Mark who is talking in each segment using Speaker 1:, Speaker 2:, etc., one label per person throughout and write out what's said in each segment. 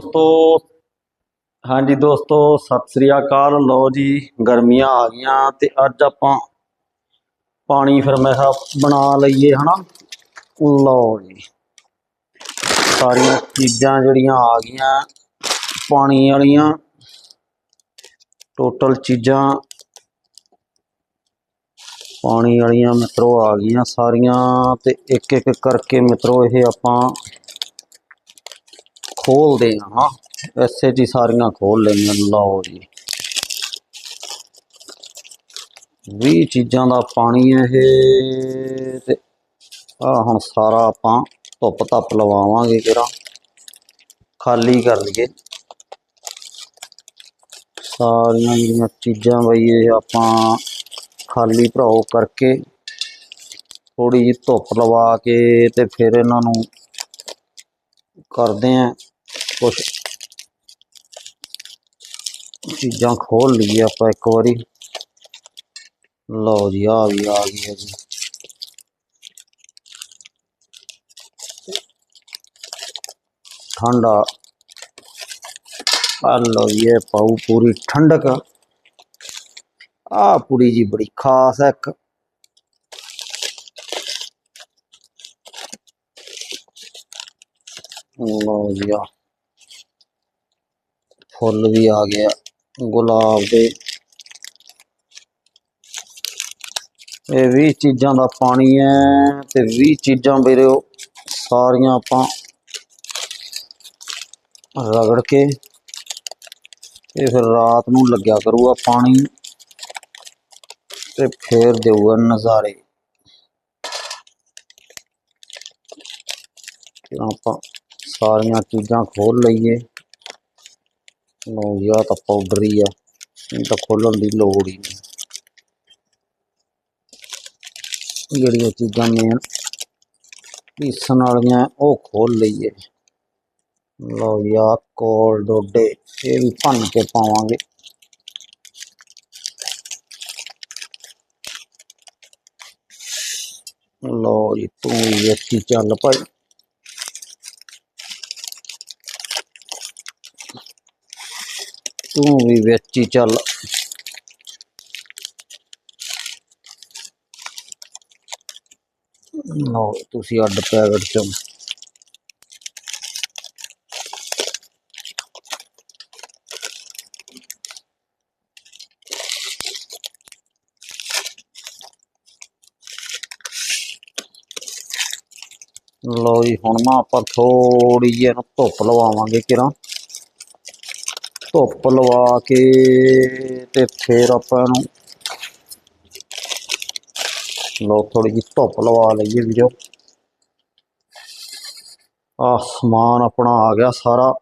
Speaker 1: ਦੋਸਤੋ, ਹਾਂਜੀ ਦੋਸਤੋ, ਸਤਿ ਸ੍ਰੀ ਅਕਾਲ। ਲਓ ਜੀ, ਗਰਮੀਆਂ ਆ ਗਈਆਂ ਤੇ ਅੱਜ ਆਪਾਂ ਪਾਣੀ ਫਿਰ ਮੈਂ ਬਣਾ ਲਈਏ, ਹਨਾ? ਲਓ ਜੀ। ਸਾਰੀਆਂ ਚੀਜ਼ਾਂ ਜਿਹੜੀਆਂ ਆ ਗਈਆਂ, ਪਾਣੀ ਵਾਲੀਆਂ ਟੋਟਲ ਚੀਜ਼ਾਂ। ਪਾਣੀ ਵਾਲੀਆਂ ਮਿੱਤਰੋ ਆ ਗਈਆਂ ਸਾਰੀਆਂ ਤੇ ਇੱਕ ਇੱਕ ਕਰਕੇ ਮਿੱਤਰੋ ਇਹ ਆਪਾਂ ਖੋਲਦੇ ਹਾਂ ਹਾਂ ਐਸੇ ਜੀ ਸਾਰੀਆਂ ਖੋਲ ਲੈਣੀਆਂ ਲਓ ਜੀ। 20 ਚੀਜ਼ਾਂ ਦਾ ਪਾਣੀ ਹੈ ਇਹ ਤੇ ਆ ਹੁਣ ਸਾਰਾ ਆਪਾਂ ਧੁੱਪ ਧੱਪ ਲਵਾਵਾਂਗੇ ਕਿਰਾ ਖਾਲੀ ਕਰ ਲਈਏ। ਸਾਰੀਆਂ ਜਿਹੜੀਆਂ ਚੀਜ਼ਾਂ ਬਈ ਇਹ ਆਪਾਂ ਖਾਲੀ ਭਰਾਓ ਕਰਕੇ ਥੋੜੀ ਜਿਹੀ ਧੁੱਪ ਲਵਾ ਕੇ ਤੇ ਫਿਰ ਇਹਨਾਂ ਨੂੰ ਕਰਦੇ ਆਂ। ਕੁਛ ਚੀਜ਼ਾਂ ਖੋਲ ਲਈਏ ਆਪਾਂ ਇੱਕ ਵਾਰੀ। ਲਓ ਜੀ ਆ ਵੀ ਆ ਗਈ ਹੈ ਜੀ। ਠੰਡਾ ਆ। ਲਓ ਜੀ, ਇਹ ਪਾਉ ਪੂਰੀ ਠੰਡਕ। ਆ ਪੂਰੀ ਜੀ ਬੜੀ ਖਾਸ ਹੈ ਇੱਕ। ਲਓ ਜੀ ਆ ਫੁੱਲ ਵੀ ਆ ਗਿਆ ਗੁਲਾਬ ਦੇ ਇਹ 20 ਚੀਜ਼ਾਂ ਦਾ ਪਾਣੀ ਹੈ ਤੇ 20 ਚੀਜ਼ਾਂ ਵੀਰੇ ਉਹ ਸਾਰੀਆਂ ਆਪਾਂ ਰਗੜ ਕੇ ਇਹ ਫਿਰ ਰਾਤ ਨੂੰ ਲੱਗਿਆ ਕਰੂਗਾ ਪਾਣੀ ਤੇ ਫੇਰ ਦੇਊਗਾ ਨਜ਼ਾਰੇ ਤੇ ਆਪਾਂ ਸਾਰੀਆਂ ਚੀਜ਼ਾਂ ਖੋਲ ਲਈਏ ਲੋ ਜੀ ਤਾਂ ਪਾਊਡਰ ਹੀ ਆ ਇਹ ਤਾਂ ਖੋਲਣ ਦੀ ਲੋੜ ਹੀ ਨਹੀਂ। ਜਿਹੜੀਆਂ ਚੀਜ਼ਾਂ ਮੇਨ ਪੀਸਣ ਵਾਲੀਆਂ, ਉਹ ਖੋਲ ਲਈਏ। ਲਓ ਜੀ ਕੋਲ ਡੋਡੇ, ਇਹ ਵੀ ਭੰਨ ਕੇ ਪਾਵਾਂਗੇ। ਲਓ ਜੀ, ਤੂੰ ਵੀ ਵੇਖੀ ਚੱਲ ਭਾਈ। ਤੂੰ ਵੀ ਵਿੱਚ ਹੀ ਚੱਲ। ਲਓ, ਤੁਸੀਂ ਅੱਡ ਪੈਕਟ ਚੋਂ। ਲਓ ਜੀ, ਹੁਣ ਨਾ ਆਪਾਂ ਥੋੜੀ ਜਿਹੀ ਇਹਨੂੰ ਧੁੱਪ ਲਵਾਵਾਂਗੇ ਕਿਰਾਂ ਧੁੱਪ ਲਵਾ ਕੇ ਤੇ ਫੇਰ ਆਪਾਂ ਨੂੰ ਲਓ ਥੋੜੀ ਜਿਹੀ ਧੁੱਪ ਲਵਾ ਲਈਏ ਵੀਰੋ। ਆ ਸਮਾਨ ਆਪਣਾ ਆ ਗਿਆ ਸਾਰਾ।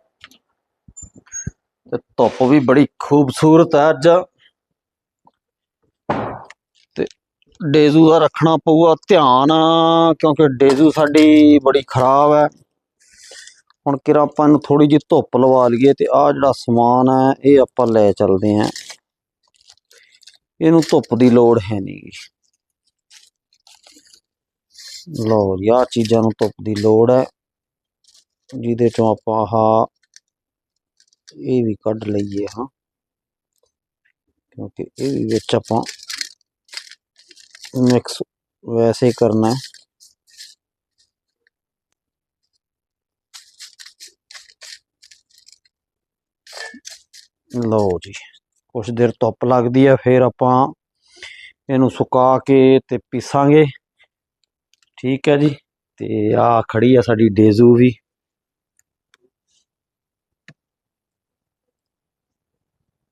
Speaker 1: ਤੇ ਧੁੱਪ ਵੀ ਬੜੀ ਖੂਬਸੂਰਤ ਹੈ ਅੱਜ। ਤੇ ਡੇਜ਼ੂ ਦਾ ਰੱਖਣਾ ਪਊਗਾ ਧਿਆਨ, ਕਿਉਂਕਿ ਡੇਜ਼ੂ ਸਾਡੀ ਬੜੀ ਖਰਾਬ ਹੈ। ਹੁਣ ਕਿਰਾ ਆਪਾਂ ਨੂੰ ਥੋੜੀ ਜਿਹੀ ਧੁੱਪ ਲਵਾ ਲਈਏ ਤੇ ਆ ਜਿਹੜਾ ਸਮਾਨ ਹੈ, ਇਹ ਆਪਾਂ ਲੈ ਚੱਲਦੇ ਆਂ ਇਹਨੂੰ ਧੁੱਪ ਦੀ ਲੋੜ ਹੈ ਨਹੀਂ ਲਓ ਜੀ, ਆਹ ਚੀਜ਼ਾਂ ਨੂੰ ਧੁੱਪ ਦੀ ਲੋੜ ਹੈ। ਜਿਹਦੇ ਚੋਂ ਆਪਾਂ ਆਹ, ਇਹ ਵੀ ਕੱਢ ਲਈਏ ਹਾਂ। ਕਿਉਂਕਿ ਇਹ ਵਿੱਚ ਆਪਾਂ ਮਿਕਸ ਵੈਸੇ ਕਰਨਾ ਹੈ। ਲਓ ਜੀ, ਕੁਛ ਦੇਰ ਧੁੱਪ ਲੱਗਦੀ ਹੈ, ਫਿਰ ਆਪਾਂ ਇਹਨੂੰ ਸੁਕਾ ਕੇ ਤੇ ਪੀਸਾਂਗੇ। ਠੀਕ ਹੈ ਜੀ, ਤੇ ਆ ਖੜੀ ਆ ਸਾਡੀ ਡੇਜ਼ੂ ਵੀ।